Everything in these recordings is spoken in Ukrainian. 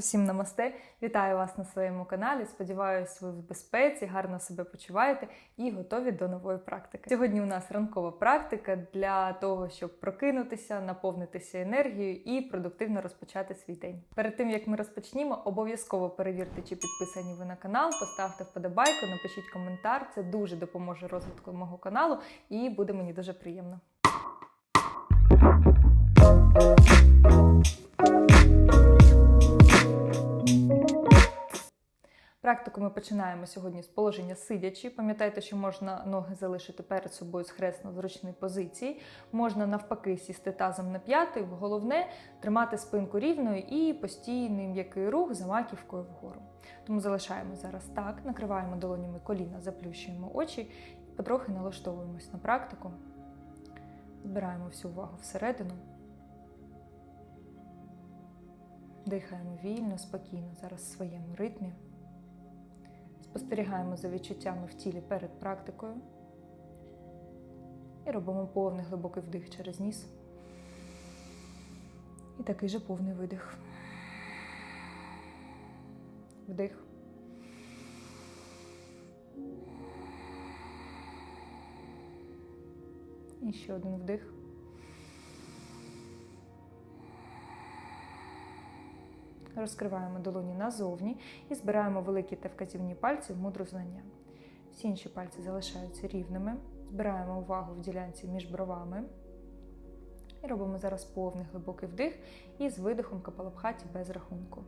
Усім намасте! Вітаю вас на своєму каналі. Сподіваюсь, ви в безпеці, гарно себе почуваєте і готові до нової практики. Сьогодні у нас ранкова практика для того, щоб прокинутися, наповнитися енергією і продуктивно розпочати свій день. Перед тим як ми розпочнімо, обов'язково перевірте, чи підписані ви на канал, поставте вподобайку, напишіть коментар. Це дуже допоможе розвитку мого каналу і буде мені дуже приємно. Практику ми починаємо сьогодні з положення сидячи. Пам'ятайте, що можна ноги залишити перед собою схресно в зручній позиції. Можна навпаки сісти тазом на п'ятий. Головне тримати спинку рівною і постійний м'який рух за маківкою вгору. Тому залишаємо зараз так, накриваємо долонями коліна, заплющуємо очі і потрохи налаштовуємось на практику. Збираємо всю увагу всередину. Дихаємо вільно, спокійно, зараз в своєму ритмі. Спостерігаємо за відчуттями в тілі перед практикою і робимо повний глибокий вдих через ніс. І такий же повний видих. Вдих. І ще один вдих. Розкриваємо долоні назовні і збираємо великі та вказівні пальці в мудру знання. Всі інші пальці залишаються рівними. Збираємо увагу в ділянці між бровами. І робимо зараз повний глибокий вдих і з видихом капалабхаті без рахунку.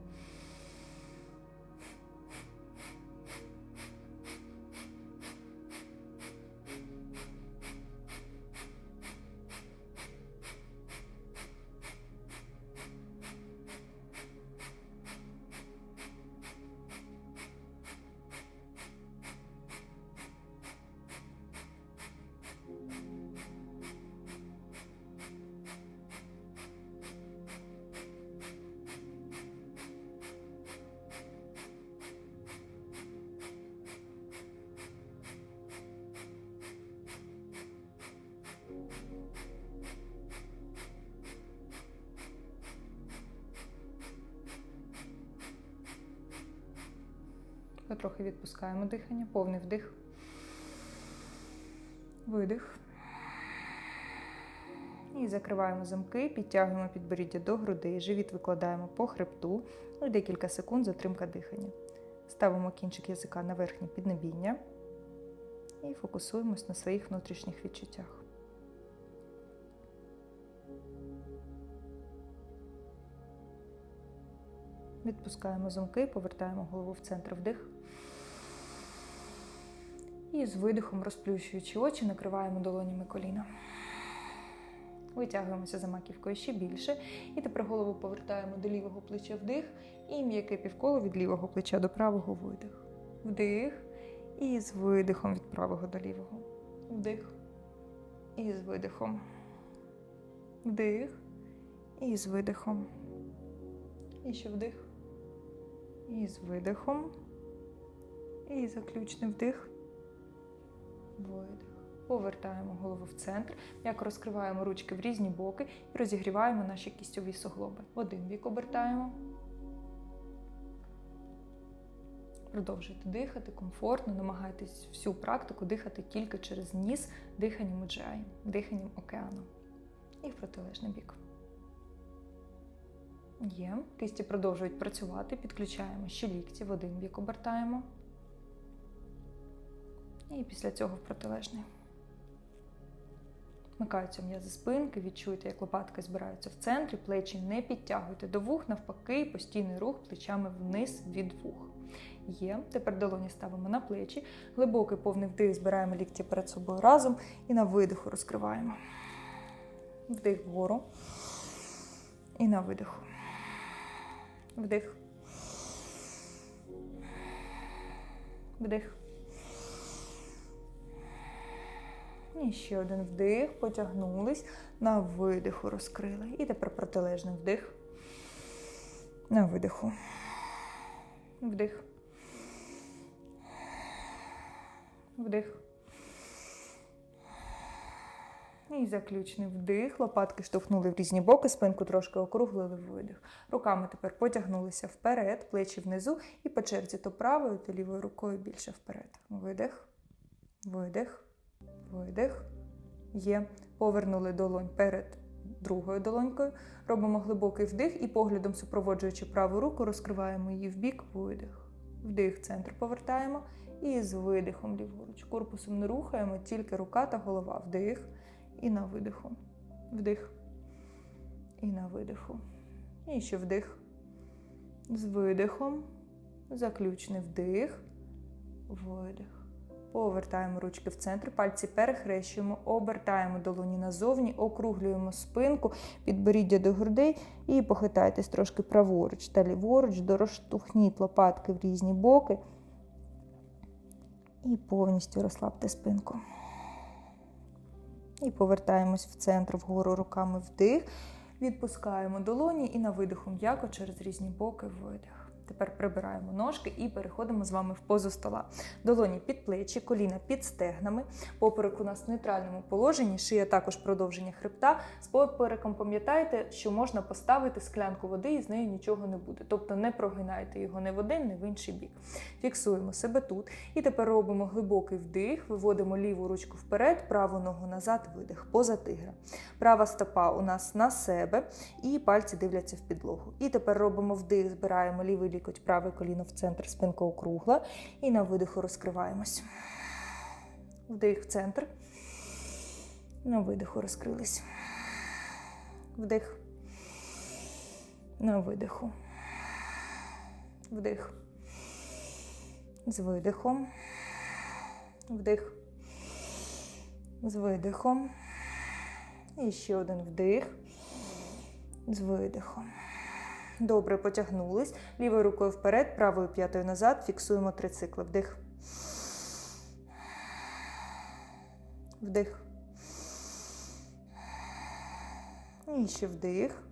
Потрохи відпускаємо дихання, повний вдих, видих. І закриваємо замки, підтягуємо підборіддя до грудей, живіт викладаємо по хребту і декілька секунд затримка дихання. Ставимо кінчик язика на верхнє піднебіння і фокусуємось на своїх внутрішніх відчуттях. Відпускаємо замки, повертаємо голову в центр вдих. І з видихом, розплющуючи очі, накриваємо долонями коліна. Витягуємося за маківкою ще більше. І тепер голову повертаємо до лівого плеча вдих. І м'яке півколо від лівого плеча до правого видих. Вдих. І з видихом від правого до лівого. Вдих. І з видихом. Вдих. І з видихом. І ще вдих. І з видихом. І заключний вдих. Видих. Повертаємо голову в центр, м'яко розкриваємо ручки в різні боки і розігріваємо наші кістьові суглоби. Один бік обертаємо. Продовжуйте дихати комфортно, намагайтесь всю практику дихати тільки через ніс, диханням уджай, диханням океану. І в протилежний бік. Є. Кисті продовжують працювати. Підключаємо ще лікті, в один бік обертаємо. І після цього в протилежний. Вмикаються м'язи спинки, відчуйте, як лопатки збираються в центрі, плечі не підтягуйте до вух, навпаки, постійний рух плечами вниз від вух. Є. Тепер долоні ставимо на плечі. Глибокий повний вдих, збираємо лікті перед собою разом і на видиху розкриваємо. Вдих вгору. І на видиху. Вдих. Вдих. І ще один вдих, потягнулись, на видиху розкрили. І тепер протилежний вдих. На видиху. Вдих. Вдих. І заключний вдих. Лопатки штовхнули в різні боки, спинку трошки округлили видих. Руками тепер потягнулися вперед, плечі внизу і по черзі то правою, то лівою рукою більше вперед. Видих, видих, видих. Є. Повернули долонь перед другою долонькою. Робимо глибокий вдих і поглядом, супроводжуючи праву руку, розкриваємо її в бік, видих. Вдих, центр повертаємо. І з видихом ліворуч. Корпусом не рухаємо, тільки рука та голова. Вдих і на видиху. Вдих. І на видиху. І ще вдих. З видихом. Заключний вдих. Видих. Повертаємо ручки в центр, пальці перехрещуємо, обертаємо долоні назовні, округлюємо спинку, підборіддя до грудей і похитайтесь трошки праворуч та ліворуч, дороштухніть лопатки в різні боки. І повністю розслабте спинку. І повертаємось в центр вгору руками вдих. Відпускаємо долоні і на видиху м'яко через різні боки видих. Тепер прибираємо ножки і переходимо з вами в позу стола. Долоні під плечі, коліна під стегнами. Поперек у нас в нейтральному положенні, шия також продовження хребта. З попереком пам'ятайте, що можна поставити склянку води і з нею нічого не буде. Тобто не прогинайте його не в один, не в інший бік. Фіксуємо себе тут. І тепер робимо глибокий вдих, виводимо ліву ручку вперед, праву ногу назад, видих, поза тигра. Права стопа у нас на себе, і пальці дивляться в підлогу. І тепер робимо вдих, збираємо лівий лікоть, праве коліно в центр, спинка округла. І на видиху розкриваємось. Вдих в центр. На видиху розкрились. Вдих. На видиху. Вдих. З видихом. Вдих. З видихом. І ще один вдих. З видихом. Добре, потягнулись. Лівою рукою вперед, правою п'ятою назад. Фіксуємо три цикли. Вдих. Вдих. І ще вдих.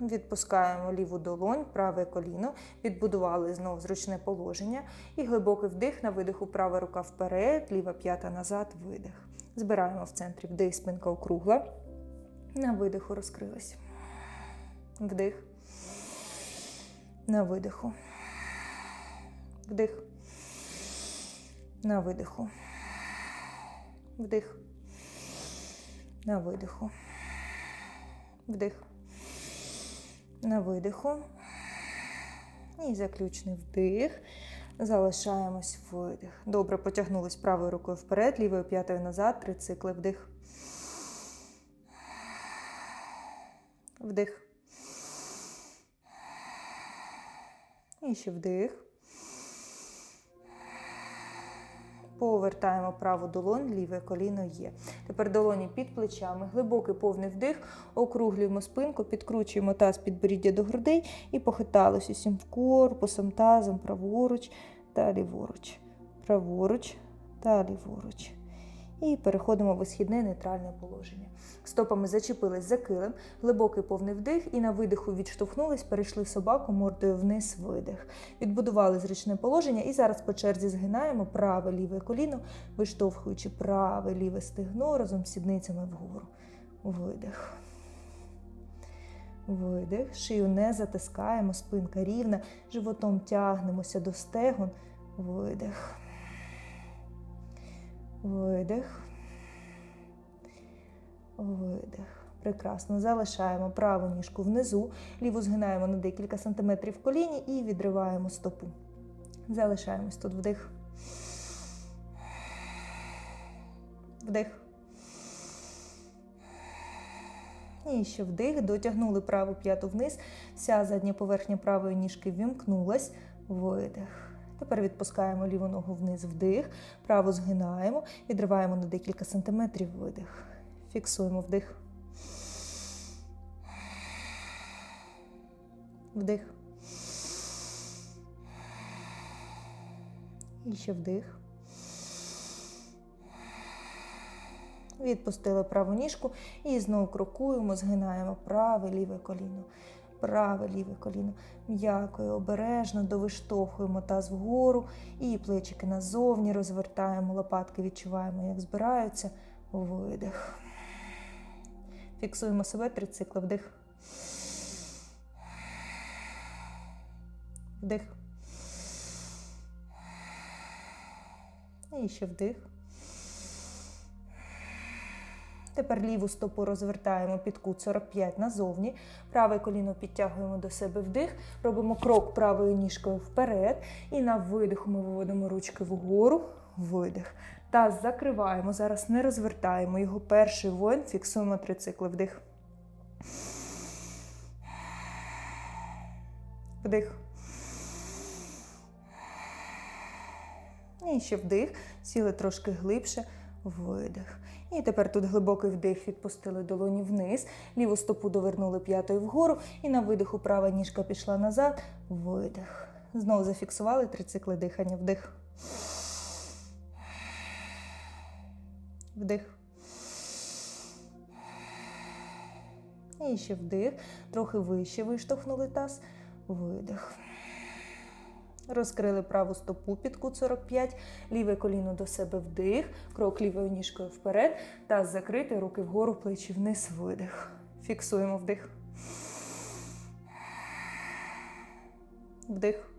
Відпускаємо ліву долонь, праве коліно, відбудували знову зручне положення. І глибокий вдих на видиху, права рука вперед, ліва п'ята назад, видих. Збираємо в центрі вдих, спинка округла. На видиху розкрилась. Вдих. На видиху. Вдих. На видиху. Вдих. На видиху. Вдих. На видиху. І заключний вдих. Залишаємось видих. Добре, потягнулись правою рукою вперед, лівою п'ятою назад. Три цикли. Вдих. Вдих. І ще вдих. Повертаємо праву долонь, ліве коліно є. Тепер долоні під плечами, глибокий повний вдих, округлюємо спинку, підкручуємо таз підборіддя до грудей і похиталися усім корпусом, тазом, праворуч та ліворуч. Праворуч та ліворуч. І переходимо в висхідне нейтральне положення. Стопами зачепились за килим, глибокий повний вдих, і на видиху відштовхнулись, перейшли собаку мордою вниз, видих. Відбудували зручне положення, і зараз по черзі згинаємо праве ліве коліно, виштовхуючи праве ліве стегно разом з сідницями вгору. Видих. Видих. Шию не затискаємо, спинка рівна, животом тягнемося до стегон. Видих. Видих. Видих. Прекрасно. Залишаємо праву ніжку внизу, ліву згинаємо на декілька сантиметрів в коліні і відриваємо стопу. Залишаємось тут вдих. Вдих. І ще вдих. Дотягнули праву п'яту вниз. Вся задня поверхня правої ніжки вімкнулась. Видих. Тепер відпускаємо ліву ногу вниз вдих, праву згинаємо, відриваємо на декілька сантиметрів видих. Фіксуємо вдих. Вдих. І ще вдих. Відпустили праву ніжку і знову крокуємо, згинаємо праве ліве коліно. Праве ліве коліно. М'яко і обережно довиштовхуємо таз вгору і плечики назовні розвертаємо, лопатки відчуваємо, як збираються. Видих. Фіксуємо себе три цикли. Вдих. Вдих. І ще вдих. Тепер ліву стопу розвертаємо під кут 45 назовні. Праве коліно підтягуємо до себе вдих. Робимо крок правою ніжкою вперед. І на видиху ми виводимо ручки вгору. Видих. Таз закриваємо. Зараз не розвертаємо його. Перший воїн. Фіксуємо три цикли. Вдих. Вдих. І ще вдих. Сіли трошки глибше. Видих. І тепер тут глибокий вдих, відпустили долоні вниз, ліву стопу довернули п'ятою вгору, і на видиху права ніжка пішла назад. Видих. Знову зафіксували три цикли дихання. Вдих. Вдих. І ще вдих. Трохи вище виштовхнули таз. Видих. Розкрили праву стопу під кут 45, ліве коліно до себе вдих, крок лівою ніжкою вперед, таз закритий, руки вгору, плечі вниз, видих. Фіксуємо вдих. Вдих.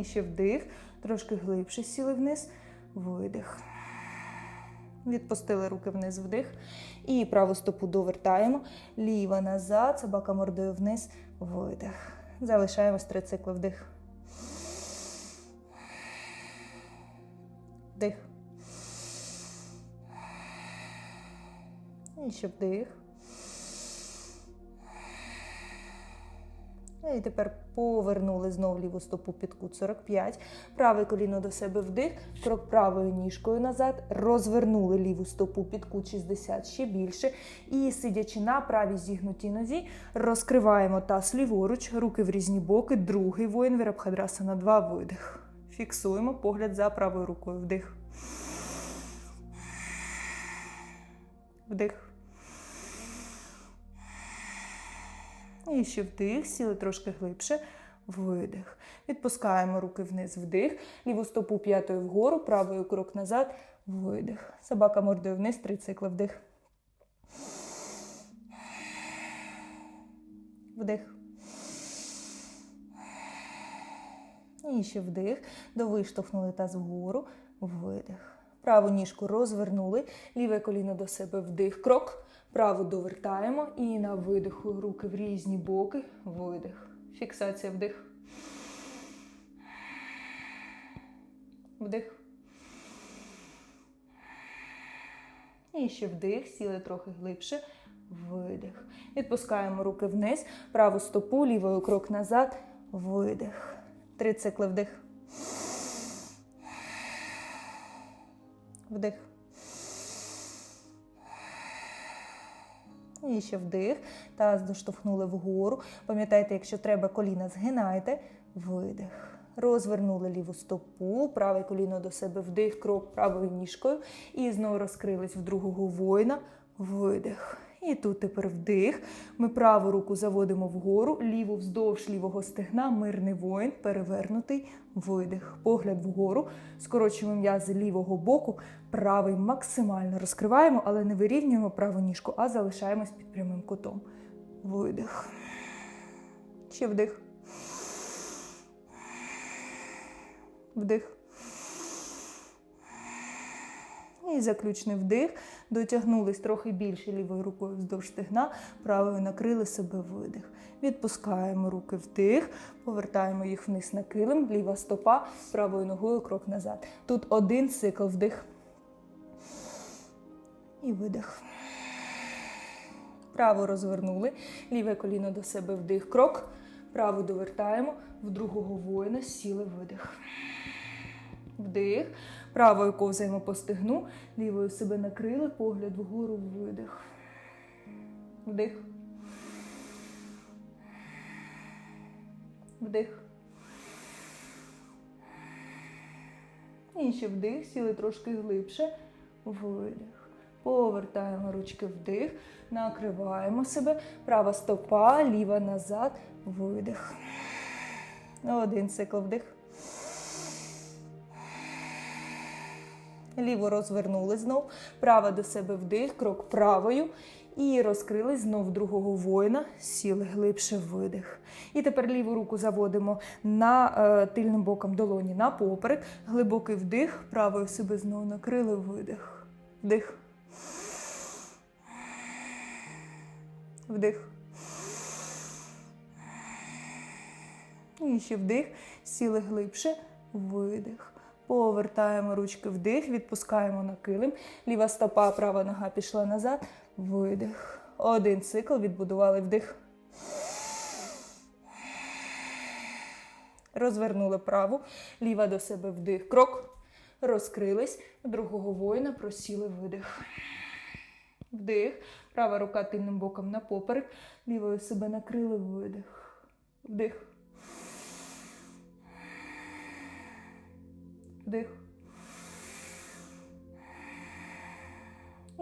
І ще вдих. Трошки глибше сіли вниз. Видих. Відпустили руки вниз вдих. І праву стопу довертаємо. Ліва назад, собака мордою вниз. Видих. Залишаємось три цикли вдих. Вдих. І ще вдих. І тепер повернули знов ліву стопу під кут 45. Праве коліно до себе вдих, крок правою ніжкою назад. Розвернули ліву стопу під кут 60 ще більше. І сидячи на правій зігнутій нозі, розкриваємо таз ліворуч, руки в різні боки. Другий воїн Вірабхадрасана 2 видих. Фіксуємо погляд за правою рукою. Вдих. Вдих. І ще вдих, сіли трошки глибше. Видих. Відпускаємо руки вниз, вдих. Ліву стопу п'ятою вгору, правою крок назад. Видих. Собака мордою вниз, три цикли. Вдих. Вдих. І ще вдих. Довиштовхнули таз вгору. Видих. Праву ніжку розвернули. Ліве коліно до себе вдих. Крок. Праву довертаємо і на видиху руки в різні боки. Видих. Фіксація вдих. Вдих. І ще вдих. Сіли трохи глибше. Видих. Відпускаємо руки вниз. Праву стопу, лівою крок назад. Видих. Три цикли вдих. Вдих. І ще вдих. Таз доштовхнули вгору. Пам'ятайте, якщо треба, коліна згинайте. Видих. Розвернули ліву стопу, праве коліно до себе вдих, крок правою ніжкою. І знову розкрились в другого воїна. Видих. І тут тепер вдих. Ми праву руку заводимо вгору, ліву вздовж лівого стегна, мирний воїн, перевернутий, видих. Погляд вгору. Скорочуємо м'язи лівого боку, правий максимально розкриваємо, але не вирівнюємо праву ніжку, а залишаємось під прямим кутом. Видих. Ще вдих. Вдих. І заключний вдих. Дотягнулись трохи більше лівою рукою вздовж стегна, правою накрили себе видих. Відпускаємо руки вдих, повертаємо їх вниз на килим, ліва стопа, правою ногою крок назад. Тут один цикл вдих. І видих. Право розвернули, ліве коліно до себе вдих, крок. Праву довертаємо, в другого воїна сіли видих. Вдих. Правою ковзаємо по стегну, лівою себе накрили, погляд вгору, видих. Вдих. Вдих. І вдих, сіли трошки глибше. Видих. Повертаємо ручки вдих, накриваємо себе. Права стопа, ліва назад, видих. Один цикл вдих. Ліво розвернули знов, права до себе вдих, крок правою. І розкрились знов другого воїна, сіли глибше видих. І тепер ліву руку заводимо на е, тильним боком долоні на поперек. Глибокий вдих, правою себе знову накрили, видих. Вдих. Вдих. І ще вдих, сіли глибше, видих. Повертаємо ручки вдих, відпускаємо на килим. Ліва стопа, права нога пішла назад. Видих. Один цикл відбудували вдих. Розвернули праву, ліва до себе вдих. Крок. Розкрились. Другого воїна просіли видих. Вдих. Права рука тильним боком на поперек. Лівою себе накрили видих. Вдих. Вдих.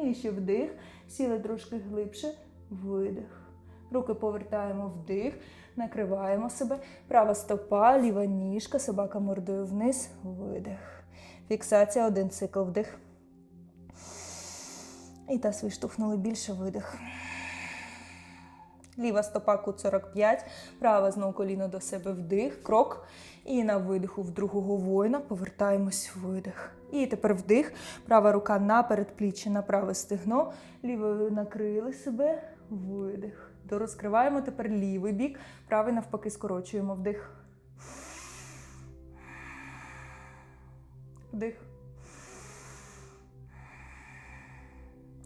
І ще вдих. Сіли трошки глибше. Видих. Руки повертаємо вдих, накриваємо себе. Права стопа, ліва ніжка, собака мордою вниз. Видих. Фіксація, один цикл вдих. І таз виштовхнули більше видих. Ліва стопа кут 45, права знову коліно до себе вдих, крок. І на видиху в другого воїна повертаємось в видих. І тепер вдих. Права рука на передпліччя, на праве стегно. Лівою накрили себе. Видих. Дорозкриваємо тепер лівий бік. Правий навпаки скорочуємо вдих. Вдих.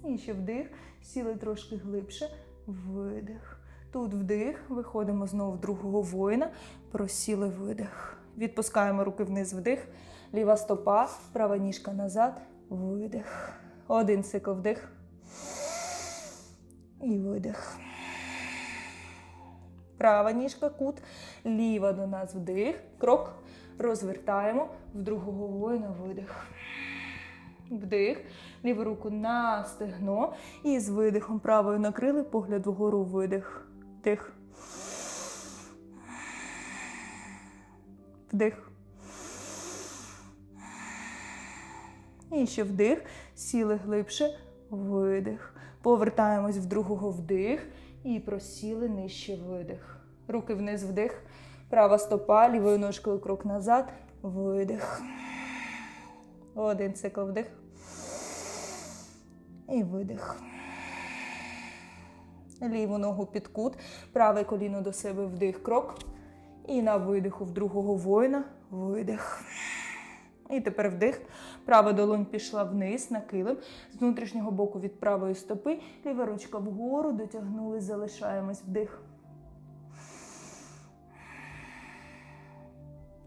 І ще вдих. Сіли трошки глибше. Видих. Тут вдих. Виходимо знову в другого воїна. Просіли видих. Відпускаємо руки вниз вдих. Ліва стопа, права ніжка назад. Видих. Один цикл вдих. І видих. Права ніжка кут. Ліва до нас вдих. Крок. Розвертаємо. В другого воїна видих. Вдих. Ліву руку на стегно. І з видихом правою накрили погляд вгору видих. Вдих. Вдих. І ще вдих. Сіли глибше. Видих. Повертаємось в другого вдих. І просіли нижче видих. Руки вниз вдих. Права стопа, лівою ножкою крок назад. Видих. Один цикл вдих. І видих. Ліву ногу під кут, праве коліно до себе вдих, крок. І на видиху в другого воїна видих. І тепер вдих. Права долонь пішла вниз на килим. З внутрішнього боку від правої стопи. Ліва ручка вгору. Дотягнулись, залишаємось вдих.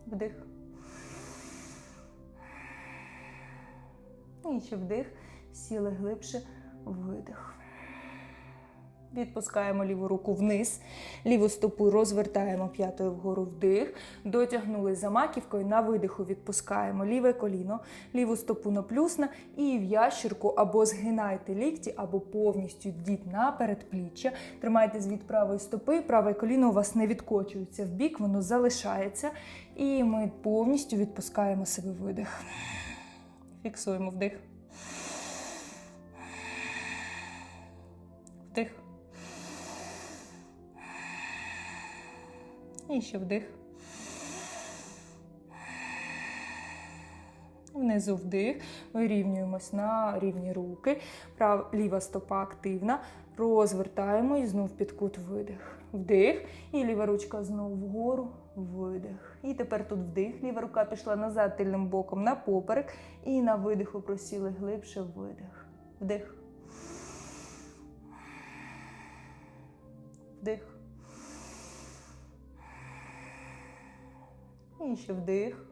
Вдих. І ще вдих. Сіли глибше. Видих. Відпускаємо ліву руку вниз, ліву стопу розвертаємо п'ятою вгору вдих, дотягнули за маківкою, на видиху відпускаємо ліве коліно, ліву стопу на плюсна і в ящірку або згинайте лікті, або повністю йдіть на передпліччя. Тримайтесь від правої стопи, праве коліно у вас не відкочується в бік, воно залишається. І ми повністю відпускаємо себе видих. Фіксуємо вдих. Вдих. І ще вдих. Внизу вдих. Вирівнюємось на рівні руки. Прав, ліва стопа активна. Розвертаємо і знов під кут видих. Вдих. І ліва ручка знову вгору. Видих. І тепер тут вдих. Ліва рука пішла назад тильним боком на поперек. І на видиху просіли глибше видих. Вдих. Вдих. І ще вдих.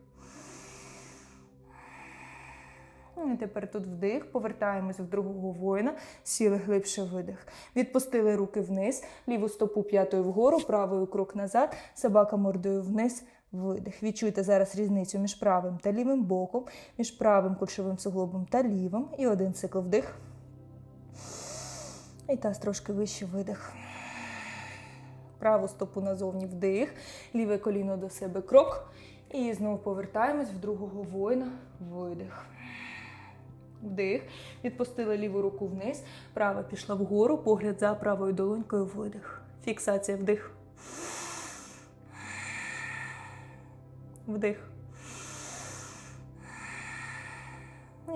І тепер тут вдих, повертаємось в другого воїна, сіли глибше видих. Відпустили руки вниз, ліву стопу п'ятою вгору, правою крок назад, собака мордою вниз, видих. Відчуйте зараз різницю між правим та лівим боком, між правим кульшовим суглобом та лівим. І один цикл вдих. І таз трошки вище видих. Праву стопу назовні вдих, ліве коліно до себе крок. І знову повертаємось в другого воїна. Видих. Вдих. Відпустили ліву руку вниз. Права пішла вгору. Погляд за правою долонькою. Видих. Фіксація вдих. Вдих.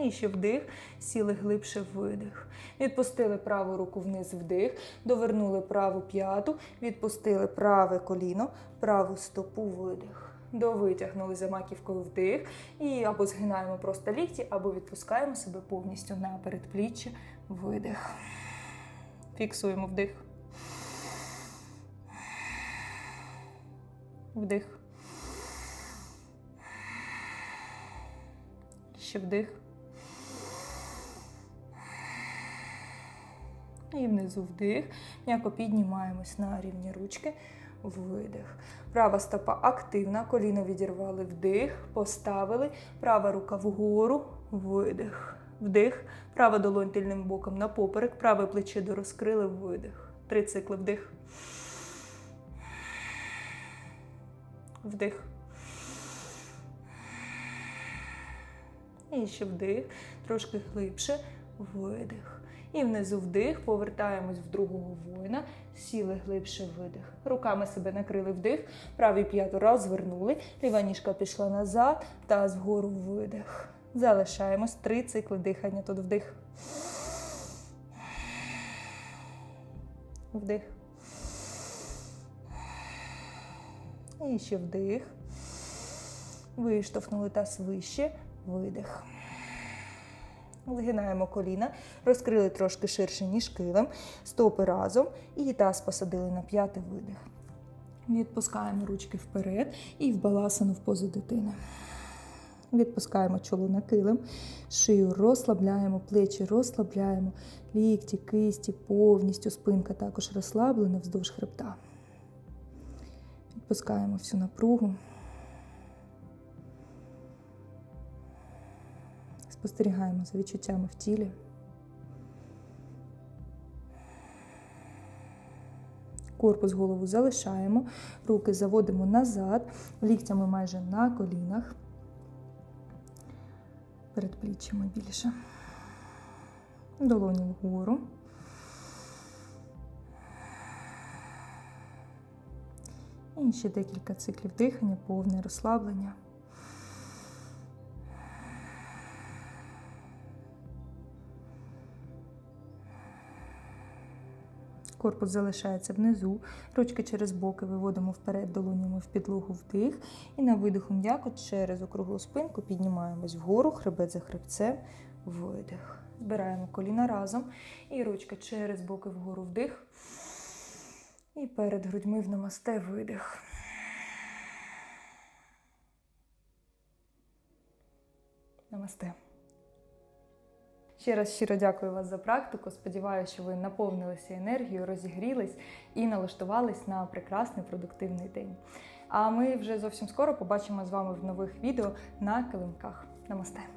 І ще вдих, сіли глибше видих. Відпустили праву руку вниз вдих, довернули праву п'яту, відпустили праве коліно, праву стопу видих. Довитягнули за маківкою вдих. І або згинаємо просто лікті, або відпускаємо себе повністю на передпліччя. Видих. Фіксуємо вдих. Вдих. Ще вдих. І внизу вдих. М'яко піднімаємось на рівні ручки. Видих. Права стопа активна. Коліно відірвали вдих. Поставили. Права рука вгору. Видих. Вдих. Права долонь тильним боком на поперек. Праве плече дорозкрили. Видих. Три цикли вдих. Вдих. І ще вдих. Трошки глибше. Видих. І внизу вдих, повертаємось в другого воїна, сіли глибше видих. Руками себе накрили вдих, правий п'яту розвернули, ліва ніжка пішла назад, таз вгору видих. Залишаємось три цикли дихання. Тут вдих. Вдих. І ще вдих. Виштовхнули таз вище, видих. Згинаємо коліна, розкрили трошки ширше, ніж килим, стопи разом і таз посадили на п'ятий видих. Відпускаємо ручки вперед і в баласану в позу дитини. Відпускаємо чоло на килим, шию розслабляємо, плечі розслабляємо, лікті, кисті, повністю спинка також розслаблена вздовж хребта. Відпускаємо всю напругу. Спостерігаємо за відчуттями в тілі. Корпус голову залишаємо, руки заводимо назад, ліктями майже на колінах, перед пліччями більше. Долоні вгору. І ще декілька циклів дихання, повне розслаблення. Корпус залишається внизу, ручки через боки виводимо вперед долонями в підлогу вдих. І на видиху м'яко через округлу спинку піднімаємось вгору, хребет за хребцем, видих. Збираємо коліна разом. І ручка через боки вгору вдих. І перед грудьми в намасте видих. Намасте. Ще раз щиро дякую вас за практику. Сподіваюся, що ви наповнилися енергією, розігрілись і налаштувались на прекрасний продуктивний день. А ми вже зовсім скоро побачимо з вами в нових відео на килимках. Намасте!